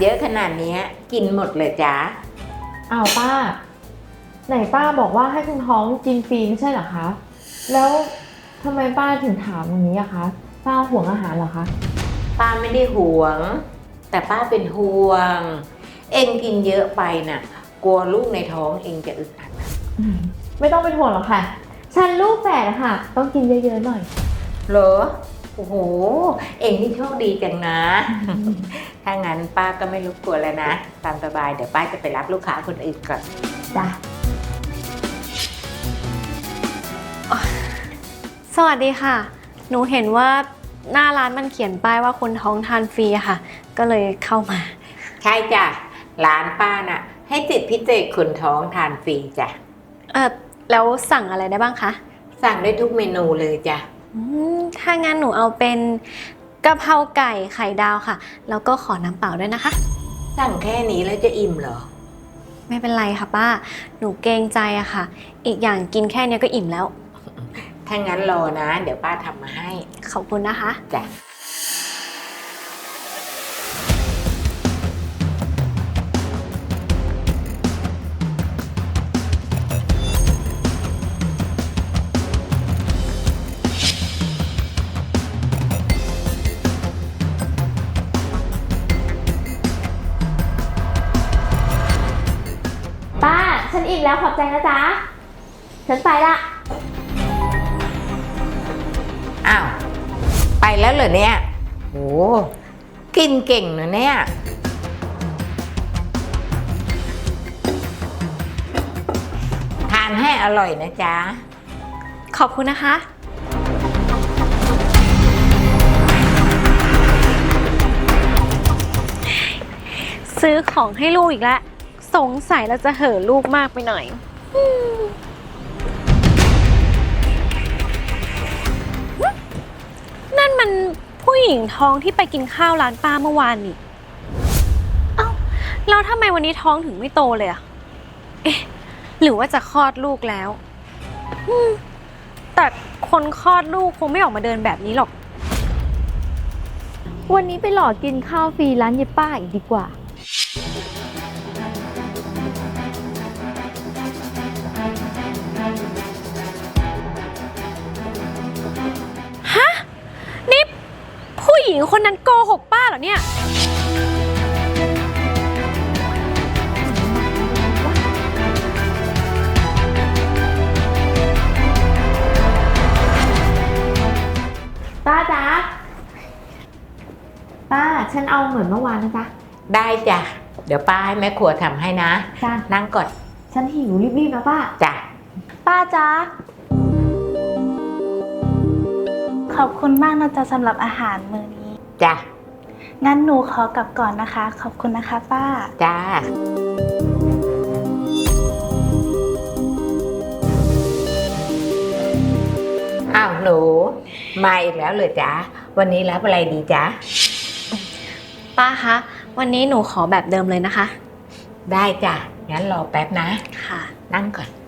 เยอะขนาดเนี้ยกินหมดเลยจ้าอ้าวป้า ไหนป้าบอกว่าให้คุณท้องกินฟรีไม่ใช่เหรอคะ แล้วทำไมป้าถึงถามอย่างนี้อะคะ ป้าห่วงอาหารเหรอคะ ป้าไม่ได้ห่วง แต่ป้าเป็นห่วง เองกินเยอะไปน่ะ กลัวลูกในท้องเองจะอึดอัดอืมไม่ต้องเป็นห่วงหรอกค่ะ ฉันลูกแฝดอะค่ะ ต้องกินเยอะๆหน่อย เหรอโอ้โห เองนี่โชคดีจังนะ ถ้างั้นป้าก็ไม่รบกวนแล้วนะ ตามสบายเดี๋ยวป้าจะไปรับลูกค้าคนอื่นก่อน จ้ะ สวัสดีค่ะ หนูเห็นว่าหน้าร้านมันเขียนป้ายว่าคนท้องทานฟรีอะค่ะ ก็เลยเข้ามา ใช่จ้ะ ร้านป้าน่ะ ให้ติดพิเศษคนท้องทานฟรีจ้ะ เออแล้วสั่งอะไรได้บ้างคะ สั่งได้ทุกเมนูเลยจ้ะ อืมถ้างั้นหนูเอาเป็นกะเพราไก่ไข่ดาวค่ะ แล้วก็ขอน้ำเปล่าด้วยนะคะ สั่งแค่นี้แล้วจะอิ่มเหรอ ไม่เป็นไรค่ะป้า หนูเกรงใจอะค่ะ อีกอย่างกินแค่เนี้ยก็อิ่มแล้ว ถ้างั้นรอนะ เดี๋ยวป้าทำมาให้ ขอบคุณนะคะ จ้ะ ฉันอิ่มแล้วขอบใจนะจ๊ะ ฉันไปละ อ้าว ไปแล้วเหรอเนี่ยโหกินเก่งเนอะเนี่ย ทานให้อร่อยนะจ๊ะ ขอบคุณนะคะ ซื้อของให้ลูกอีกแล้ว สงสัยเราจะเห่อะลูกมากไปหน่อยอืมนั่นมันผู้หญิงท้องที่ไปกินข้าวร้านป้าเมื่อวานนี่ เอ้าแล้วทำไมวันนี้ท้องถึงไม่โตเลยอะเอ๊ะ หรือว่าจะคลอดลูกแล้วแต่คนคลอดลูกคงไม่ออกมาเดินแบบนี้หรอก วันนี้ไปหลอกกินข้าวฟรีร้านเยป้าอีกดีกว่า หญิงคนนั้นโกหกป้าเหรอเนี่ย ป้าจ๊ะ ป้า ฉันเอาเหมือนเมื่อวานนะจ๊ะ ได้จ้ะ เดี๋ยวป้าให้แม่ครัวทำให้นะ จ้ะ นั่งก่อนฉันหิวรีบๆนะป้า จ้ะ ป้าจ๊ะ ขอบคุณมากนะจ๊ะสำหรับอาหารมื้อนี้ จ้ะงั้นหนูขอกลับก่อนนะคะ ขอบคุณนะคะป้า จ้า อ้าวหนู มาอีกแล้วเหรอจ๊ะวันนี้รับอะไรดีจ๊ะป้าคะ วันนี้หนูขอแบบเดิมเลยนะคะ ได้จ้ะงั้นรอแป๊บนะ ค่ะ นั่งก่อน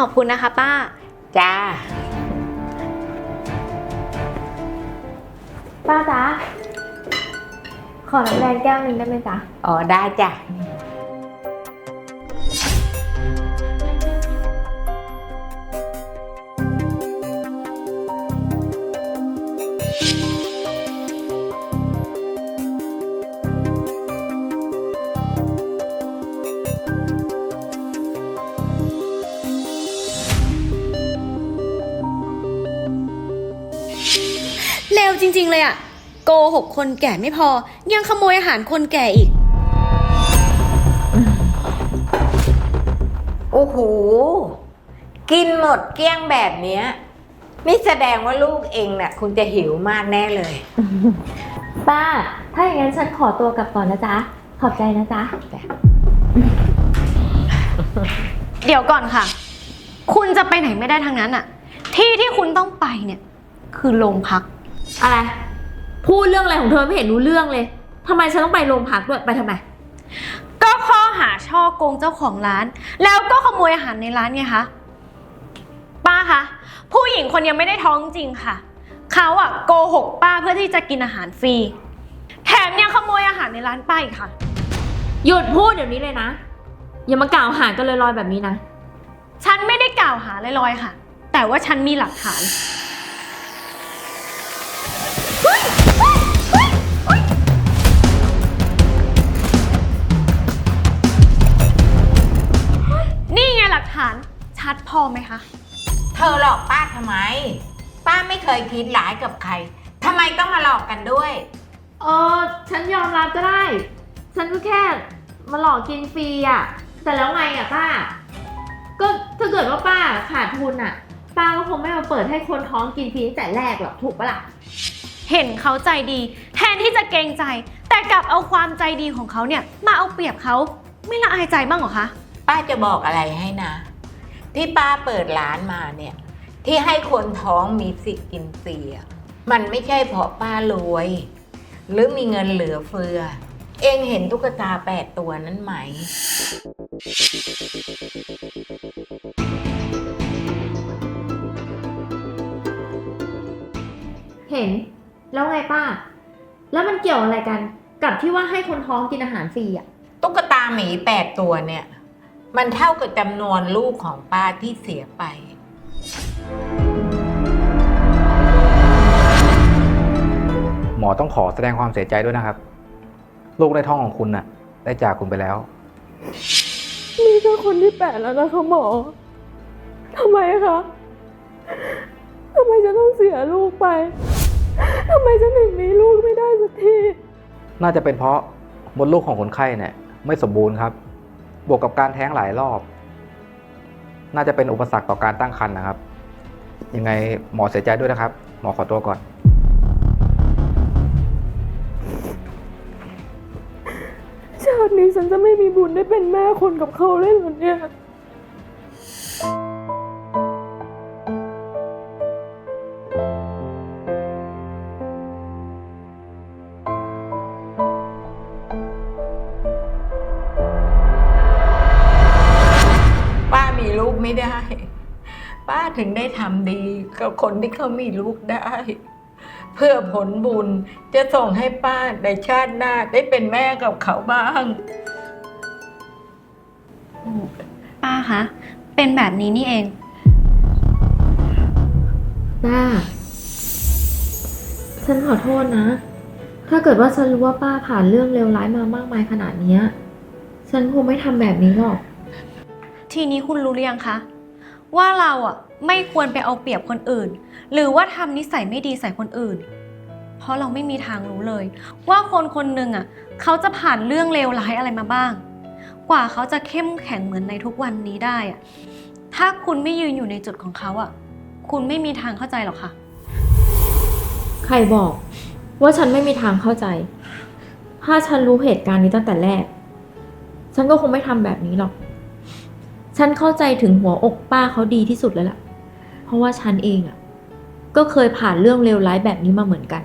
ขอบคุณนะคะ ป้า จ้า ป้าจ๊ะ ขอน้ำแดงแก้วหนึ่งได้ไหมจ๊ะ อ๋อ ได้จ้ะ ร็วจริง ๆ เลยอะโกหกคนแก่ไม่พอ ยังขโมยอาหารคนแก่อีก โอ้โห กินหมดเกลี้ยงแบบเนี้ยนี่แสดงว่าลูกเองน่ะคงจะหิวมากแน่เลย ป้า ถ้าอย่างนั้นฉันขอตัวกลับก่อนนะจ๊ะ ขอบใจนะจ๊ะ เดี๋ยวก่อนค่ะ คุณจะไปไหนไม่ได้ทางนั้นอะที่ที่คุณต้องไปเนี่ย คือโรงพัก อะไร พูดเรื่องอะไรของเธอไม่เห็นรู้เรื่องเลยทำไมฉันต้องไปโรงพักด้วยไปทำไม ก็ข้อหาช่อโกงเจ้าของร้าน แล้วก็ขโมยอาหารในร้านไงคะป้าคะผู้หญิงคนยังไม่ได้ท้องจริงค่ะเขาอะโกหกป้าเพื่อที่จะกินอาหารฟรีแถมยังขโมยอาหารในร้านป้าอีกค่ะ หยุดพูดเดี๋ยวนี้เลยนะ อย่ามากล่าวหากันลอยๆแบบนี้นะ ฉันไม่ได้กล่าวหาลอยๆค่ะ แต่ว่าฉันมีหลักฐาน นี่ไงหลักฐานชัดพอไหมคะ เธอหลอกป้าทำไม ป้าไม่เคยคิดร้ายกับใครทำไมต้องมาหลอกกันด้วย เออฉันยอมรับก็ได้ ฉันก็แค่มาหลอกกินฟรีอะ แต่แล้วไงอะป้า ก็ถ้าเกิดว่าป้าขาดทุนอะ ป้าก็คงไม่มาเปิดให้คนท้องกินฟรีตั้งแต่แรกหรอกถูกปะล่ะ เห็นเขาใจดี แทนที่จะเกรงใจ แต่กลับเอาความใจดีของเขาเนี่ยมาเอาเปรียบเขาไม่ละอายใจบ้างเหรอคะ ป้าจะบอกอะไรให้นะ ที่ป้าเปิดร้านมาเนี่ย ที่ให้คนท้องมีสิทธิ์กินฟรีอะมันไม่ใช่เพราะป้ารวย หรือมีเงินเหลือเฟือ เองเห็นตุ๊กตาแปดตัวนั้นไหม เห็น แล้วไงป้า แล้วมันเกี่ยวอะไรกัน กับที่ว่าให้คนท้องกินอาหารฟรีอะ ตุ๊กตาหมีแปดตัวเนี่ย มันเท่ากับจำนวนลูกของป้าที่เสียไป หมอต้องขอแสดงความเสียใจด้วยนะครับ ลูกในท้องของคุณน่ะ ได้จากคุณไปแล้ว นี่ก็คนที่แปดแล้วนะคะหมอ ทำไมคะ ทำไมจะต้องเสียลูกไป ทำไมฉันถึงมีลูกไม่ได้สักที น่าจะเป็นเพราะมดลูกของคนไข้เนี่ยไม่สมบูรณ์ครับ บวกกับการแท้งหลายรอบ น่าจะเป็นอุปสรรคต่อการตั้งครรภ์นะครับ ยังไงหมอเสียใจด้วยนะครับ หมอขอตัวก่อน ชาตินี้ฉันจะไม่มีบุญได้เป็นแม่คนกับเขาเลยเหรอเนี่ย ถึงได้ทำดีกับคนที่เขามีลูกได้ เพื่อผลบุญจะส่งให้ป้าในชาติหน้าได้เป็นแม่กับเขาบ้าง ป้าคะ เป็นแบบนี้นี่เอง ป้า ฉันขอโทษนะ ถ้าเกิดว่าฉันรู้ว่าป้าผ่านเรื่องเลวร้ายมามากมายขนาดเนี้ยฉันคงไม่ทำแบบนี้หรอก ทีนี้คุณรู้หรือยังคะ ว่าเราอะ ไม่ควรไปเอาเปรียบคนอื่น หรือว่าทำนิสัยไม่ดีใส่คนอื่น เพราะเราไม่มีทางรู้เลย ว่าคนคนหนึ่งอะเขาจะผ่านเรื่องเลวร้ายอะไรมาบ้าง กว่าเขาจะเข้มแข็งเหมือนในทุกวันนี้ได้อะถ้าคุณไม่ยืนอยู่ในจุดของเขาอะ คุณไม่มีทางเข้าใจหรอกค่ะ ใครบอกว่าฉันไม่มีทางเข้าใจ ถ้าฉันรู้เหตุการณ์นี้ตั้งแต่แรก ฉันก็คงไม่ทำแบบนี้หรอก ฉันเข้าใจถึงหัวอกป้าเขาดีที่สุดแล้วล่ะ ราะว่าฉันเองอะก็เคยผ่านเรื่องเลวร้ายแบบนี้มาเหมือนกัน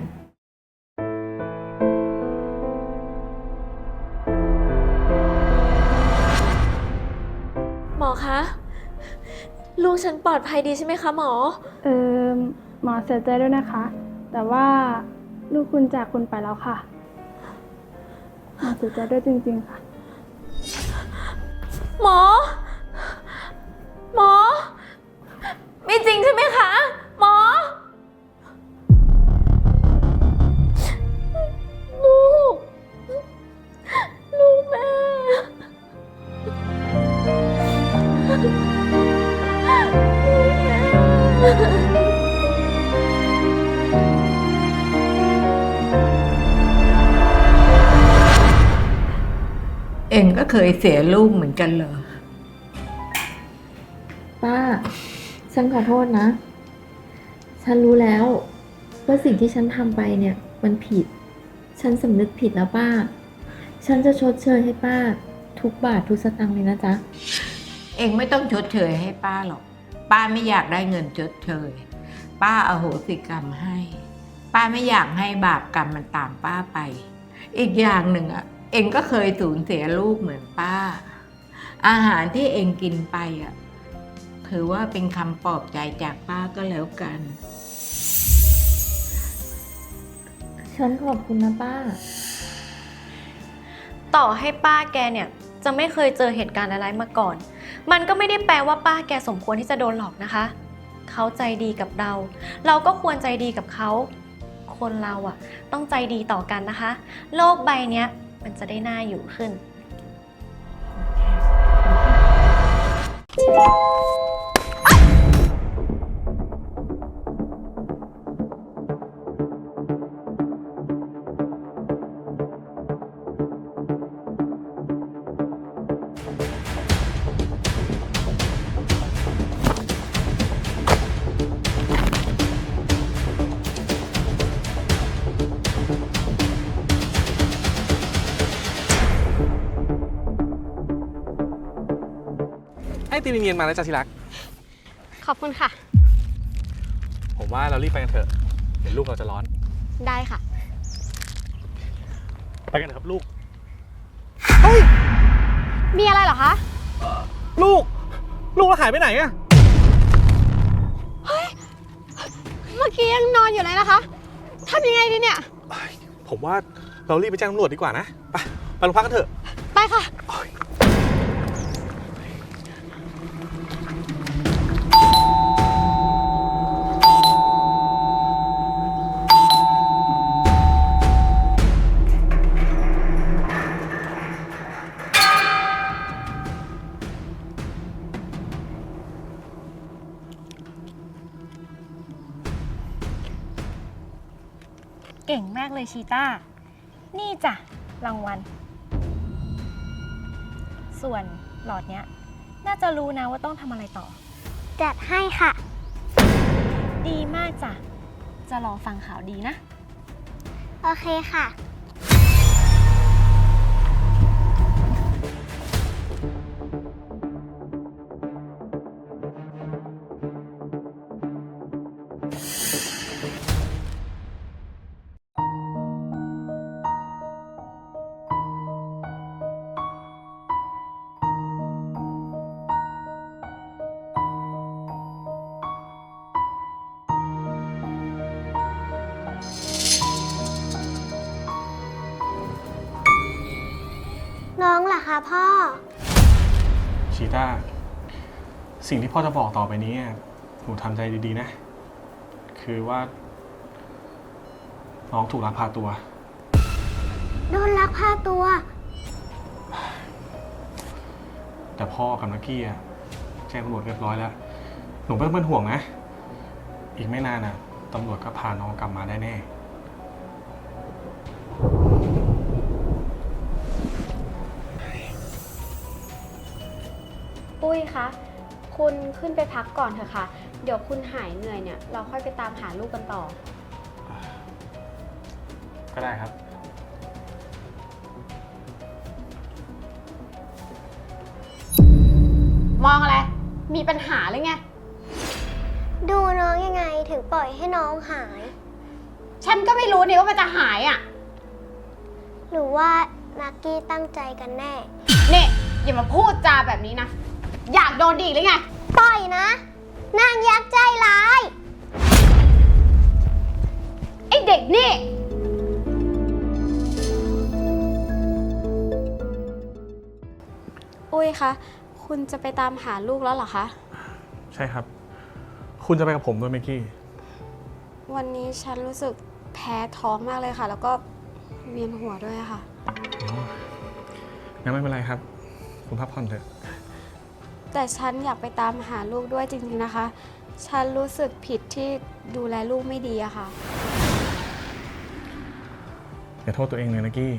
หมอคะ ลูกฉันปลอดภัยดีใช่ไหมคะหมอ เออหมอเสียใจด้วยนะคะ แต่ว่าลูกคุณจากคุณไปแล้วค่ะหมอเสียใจด้วยจริงๆค่ะ หมอ ริงใช่ไหมคะ หมอ ลูก ลูกแม่ เองก็เคยเสียลูกเหมือนกันเหรอ ป้า ฉันขอโทษนะ ฉันรู้แล้วว่าสิ่งที่ฉันทำไปเนี่ย มันผิด ฉันสำนึกผิดแล้วป้า ฉันจะชดเชยให้ป้า ทุกบาททุกสตางค์เลยนะจ๊ะ เองไม่ต้องชดเชยให้ป้าหรอก ป้าไม่อยากได้เงินชดเชย ป้าอาโหสิกรรมให้ ป้าไม่อยากให้บาปกรรมมันตามป้าไป อีกอย่างหนึ่งอะ เองก็เคยสูญเสียลูกเหมือนป้า อาหารที่เองกินไปอะ ถือว่าเป็นคำปลอบใจจากป้าก็แล้วกัน ฉันขอบคุณนะป้า ต่อให้ป้าแกเนี่ยจะไม่เคยเจอเหตุการณ์อะไรมาก่อน มันก็ไม่ได้แปลว่าป้าแกสมควรที่จะโดนหลอกนะคะ เขาใจดีกับเรา เราก็ควรใจดีกับเขา คนเราอะต้องใจดีต่อกันนะคะ โลกใบเนี้ยมันจะได้น่าอยู่ขึ้นไอ้ ตีนเนียนมาแล้วจ้ะที่รัก ขอบคุณค่ะ ผมว่าเรารีบไปกันเถอะ เดี๋ยวลูกเราจะร้อน ได้ค่ะ ไปกันเถอะครับลูกมีอะไรเหรอคะ ลูก ลูกเราหายไปไหนอะเฮ้ย เมื่อกี้ยังนอนอยู่เลยนะคะทำยังไงดีเนี่ย ผมว่าเรารีบไปแจ้งตำรวจดีกว่านะ ไป ไปโรงพักกันเถอะ เก่งมากเลยชีต้า นี่จ้ะรางวัล ส่วนหลอดเนี้ย น่าจะรู้นะว่าต้องทำอะไรต่อ จัดให้ค่ะ ดีมากจ้ะ จะรอฟังข่าวดีนะ โอเคค่ะ สิ่งที่พ่อจะบอกต่อไปนี้อะหนูทำใจดีๆนะ คือว่า น้องถูกลักพาตัว โดนลักพาตัว แต่พ่อกับนักกี้อะแจ้งตำรวจเรียบร้อยแล้ว หนูไม่ต้องเป็นห่วงนะ อีกไม่นานนะตำรวจก็พาน้องกลับมาได้แน่ ปุ้ยคะ คุณขึ้นไปพักก่อนเถอะค่ะ เดี๋ยวคุณหายเหนื่อยเนี่ย เราค่อยไปตามหาลูกกันต่อ ก็ได้ครับ มองอะไร มีปัญหาเลยไง ดูน้องยังไงถึงปล่อยให้น้องหาย ฉันก็ไม่รู้นี่ว่ามันจะหายอะ หรือว่านักกี้ตั้งใจกันแน่ เนี่ยอย่ามาพูดจาแบบนี้นะ อยากโดนดีหรือไง ปล่อยนะ นางยักษ์ใจร้าย ไอเด็กนี่ปุ้ยคะ คุณจะไปตามหาลูกแล้วเหรอคะ ใช่ครับ คุณจะไปกับผมด้วยไหมกี้ วันนี้ฉันรู้สึกแพ้ท้องมากเลยค่ะ แล้วก็เวียนหัวด้วยค่ะ งั้นไม่เป็นไรครับ คุณพักผ่อนเถอะ แต่ฉันอยากไปตามหาลูกด้วยจริงๆนะคะ ฉันรู้สึกผิดที่ดูแลลูกไม่ดีอะค่ะ อย่าโทษตัวเองเลยนะกี้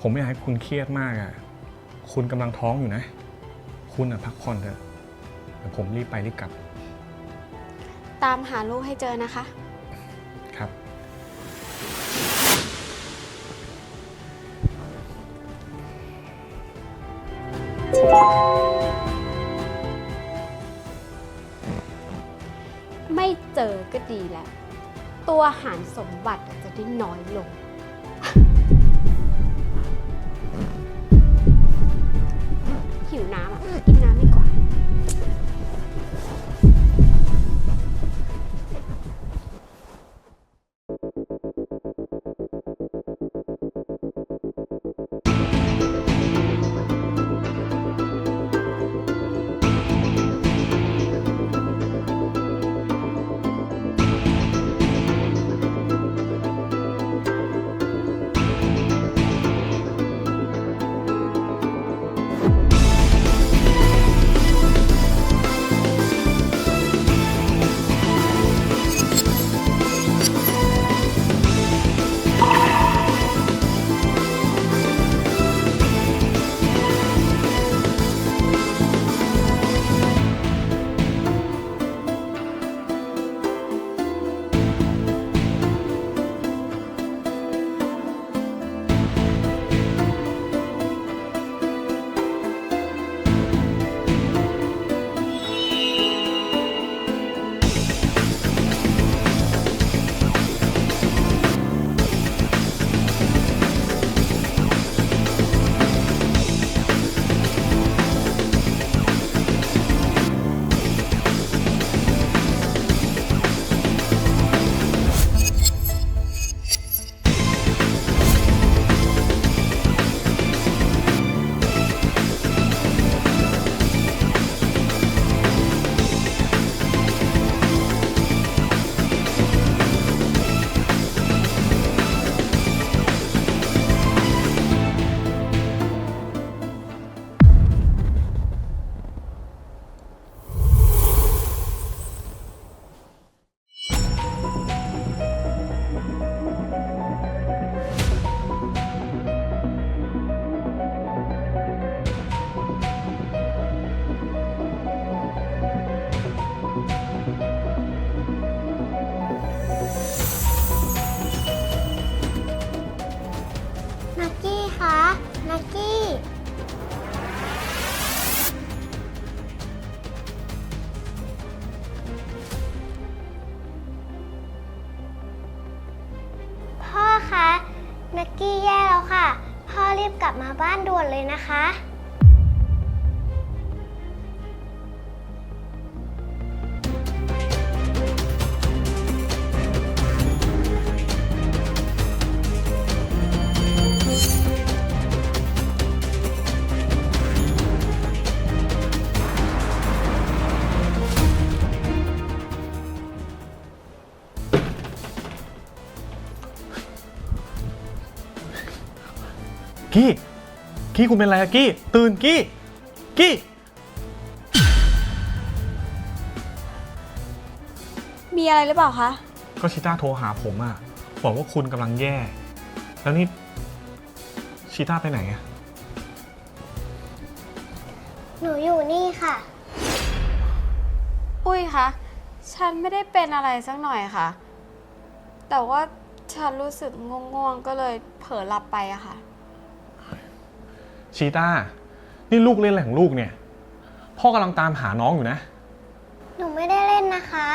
ผมไม่อยากให้คุณเครียดมากอะ่ะคุณกำลังท้องอยู่นะ คุณอะพักผ่อนเถอะเดี๋ยวผมรีบไปรีบกลับ ตามหาลูกให้เจอนะคะ ก็ดีแล้ว ตัวหารสมบัติจะได้น้อยลง กี้กี้คุณเป็นอะไรอะกี้ ตื่นกี้กี้ มีอะไรหรือเปล่าคะ ก็ชิต้าโทรหาผมอะบอกว่าคุณกำลังแย่ แล้วนี่ชิต้าไปไหนอะหนูอยู่นี่ค่ะ ปุ้ยคะ ฉันไม่ได้เป็นอะไรสักหน่อยค่ะ แต่ว่าฉันรู้สึกง่วงๆ ก็เลยเผลอหลับไปอะค่ะ ชีต้านี่ลูกเล่นอะไรของลูกเนี่ย พ่อกำลังตามหาน้องอยู่นะ หนูไม่ได้เล่นนะคะ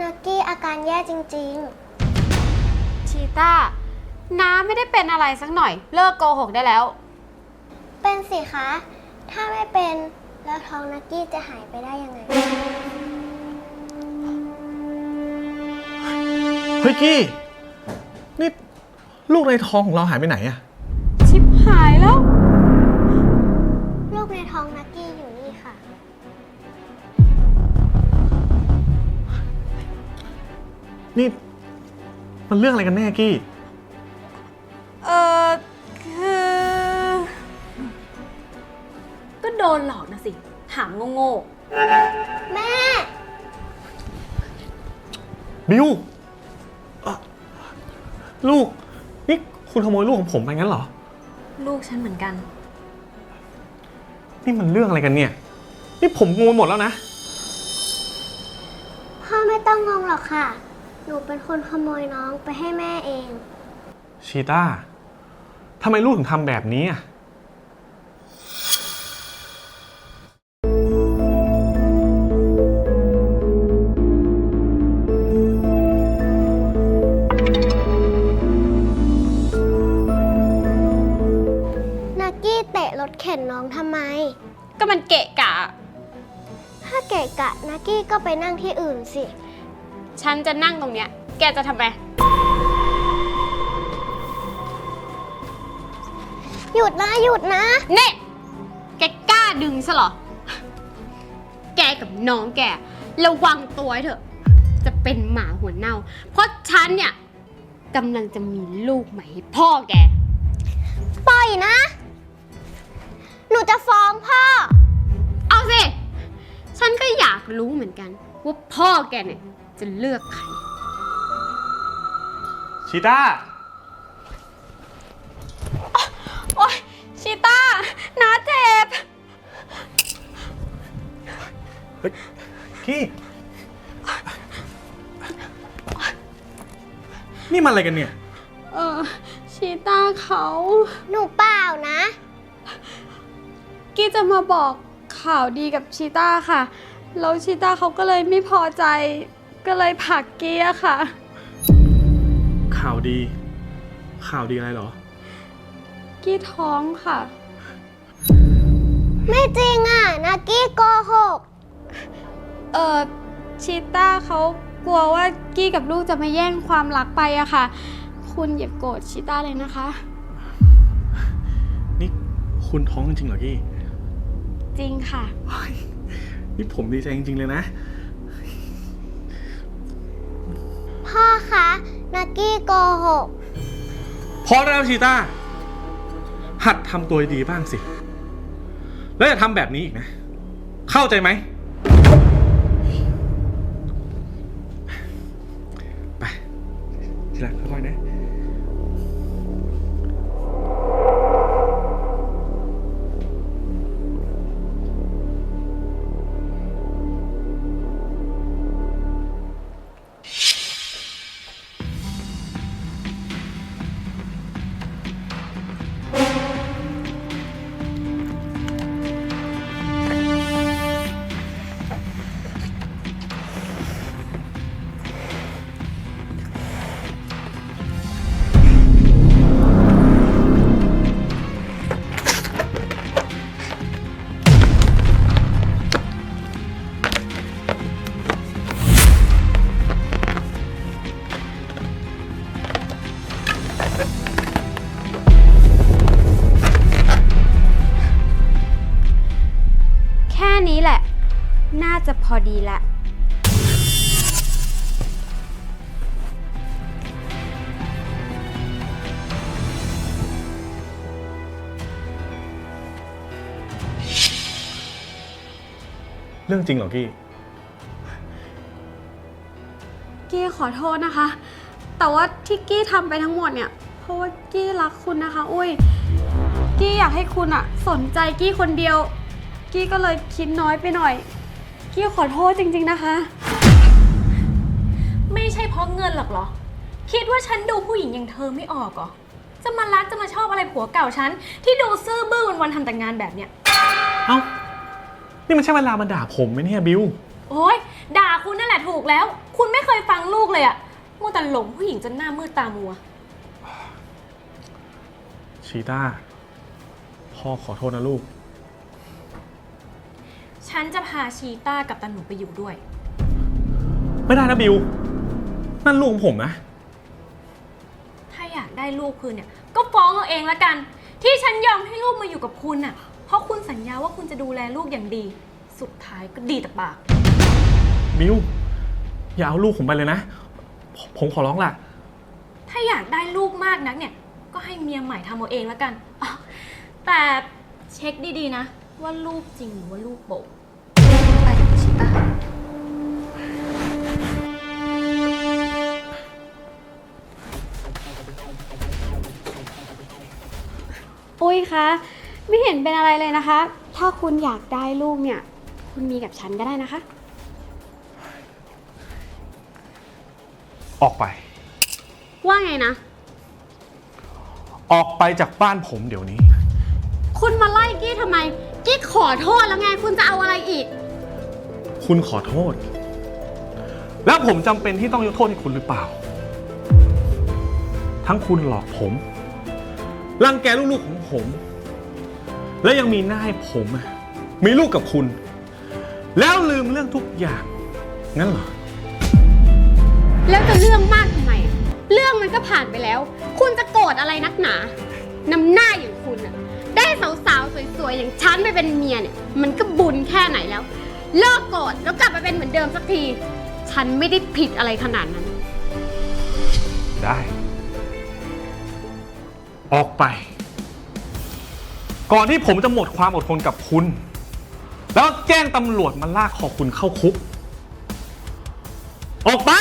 นักกี้อาการแย่จริงชีต้าน้าไม่ได้เป็นอะไรสักหน่อย เลิกโกหกได้แล้ว ๆ เป็นสิคะ ถ้าไม่เป็นแล้วท้องนักกี้จะหายไปได้ยังไง เฮ้ยกี้ นี่ลูกในท้องของเราหายไปไหนอะ นี่ มันเรื่องอะไรกันแน่กี้ เออคือ ก็โดนหลอกนะสิ ถามโง่แม่ บิวเอ่อลูก นี่คุณขโมยลูกของผมไปงั้นเหรอ ๆ ลูกฉันเหมือนกัน นี่มันเรื่องอะไรกันเนี่ย นี่ผมงงหมดแล้วนะ พ่อไม่ต้องงงหรอกค่ะ หนูเป็นคนขโมยน้องไปให้แม่เอง ชีตาทำไมลูกถึงทำแบบนี้อะนักี้เตะรถเข็นน้องทำไม ก็มันเกะกะ ถ้าเกะกะนักกี้ก็ไปนั่งที่อื่นสิ ฉันจะนั่งตรงเนี้ย แกจะทำไม หยุดนะหยุดนะ เน่แกกล้าดึงซะเหรอ แกกับน้องแก ระวังตัวให้เถอะ จะเป็นหมาหัวเน่า เพราะฉันเนี่ยกำลังจะมีลูกใหม่ให้พ่อแก ปล่อยนะ หนูจะฟ้องพ่อ เอาสิ ฉันก็อยากรู้เหมือนกัน ว่าพ่อแกเนี่ย จะเลือกใคร ชีต้า โอ๊ยชิต้านาเจ็บ เฮ้ยกี้นี่มันอะไรกันเนี่ย เออชีต้าเขาหนูเปล่านะ กี้จะมาบอกข่าวดีกับชีต้าค่ะ แล้วชีต้าเขาก็เลยไม่พอใจ ก็เลยผลักกี้อะค่ะ ข่าวดี ข่าวดีอะไรเหรอ กี้ท้องค่ะ ไม่จริงอะนักกี้โกหก เออชีต้าเขากลัวว่ากี้กับลูกจะมาแย่งความรักไปอะค่ะ คุณอย่าโกรธชีต้าเลยนะคะ นี่คุณท้องจริงๆเหรอกี้ จริงค่ะ นี่ผมดีใจจริงๆเลยนะ พ่อคะนักกี้โกหก พอแล้วชีตาหัดทำตัวดีบ้างสิ แล้วอย่าทำแบบนี้อีกนะ เข้าใจไหม ไปทีละค่อยๆนะ พอดีละ เรื่องจริงเหรอกี้ กี้ขอโทษนะคะ แต่ว่าที่กี้ทำไปทั้งหมดเนี่ย เพราะว่ากี้รักคุณนะคะ อุ้ย กี้อยากให้คุณอะสนใจกี้คนเดียว กี้ก็เลยคิดน้อยไปหน่อย กี้ขอโทษจริง ๆนะคะ ไม่ใช่เพราะเงินหรอกเหรอ คิดว่าฉันดูผู้หญิงอย่างเธอไม่ออกเหรอ จะมารักจะมาชอบอะไรผัวเก่าฉัน ที่ดูซื่อบื้อวันๆทำแต่งานแบบเนี้ย เอ้า นี่มันใช่เวลามาด่าผมไหมเนี่ยบิว โอ๊ย ด่าคุณนั่นแหละถูกแล้ว คุณไม่เคยฟังลูกเลยอะมัวแต่หลงผู้หญิงจนหน้ามืดตามัว ชีต้า พ่อขอโทษนะลูก ฉันจะพาชีต้ากับตาหนูไปอยู่ด้วย ไม่ได้นะบิว นั่นลูกของผมนะ ถ้าอยากได้ลูกคืนเนี่ย ก็ฟ้องเอาเองละกัน ที่ฉันยอมให้ลูกมาอยู่กับคุณน่ะ เพราะคุณสัญญาว่าคุณจะดูแลลูกอย่างดี สุดท้ายก็ดีแต่ปาก บิว อย่าเอาลูกผมไปเลยนะ ผมผมขอร้องล่ะ ถ้าอยากได้ลูกมากนักเนี่ย ก็ให้เมียใหม่ทำเอาเองละกันอ๋อแต่เช็คดีๆนะ ว่าลูกจริงหรือว่าลูกโปะไปกับชิต้าอุ้ยคะ ไม่เห็นเป็นอะไรเลยนะคะ ถ้าคุณอยากได้ลูกเนี่ย คุณมีกับฉันก็ได้นะคะ ออกไป ว่าไงนะ ออกไปจากบ้านผมเดี๋ยวนี้ คุณมาไล่กี้ทำไม กี้ขอโทษแล้วไง คุณจะเอาอะไรอีก คุณขอโทษ แล้วผมจำเป็นที่ต้องยกโทษให้คุณหรือเปล่า ทั้งคุณหลอกผม รังแกลูกๆของผม และยังมีหน้าให้ผมอะมีลูกกับคุณ แล้วลืมเรื่องทุกอย่าง งั้นเหรอ แล้วจะเรื่องมากทำไม เรื่องมันก็ผ่านไปแล้ว คุณจะโกรธอะไรนักหนานำหน้าอย่างคุณอะได้สาวๆสวยๆอย่างฉันไปเป็นเมียเนี่ย มันก็บุญแค่ไหนแล้ว เลิกโกรธแล้วกลับมาเป็นเหมือนเดิมสักที ฉันไม่ได้ผิดอะไรขนาดนั้น ได้ ออกไป ก่อนที่ผมจะหมดความอดทนกับคุณ แล้วแจ้งตำรวจมาลากคอคุณเข้าคุก ออกไป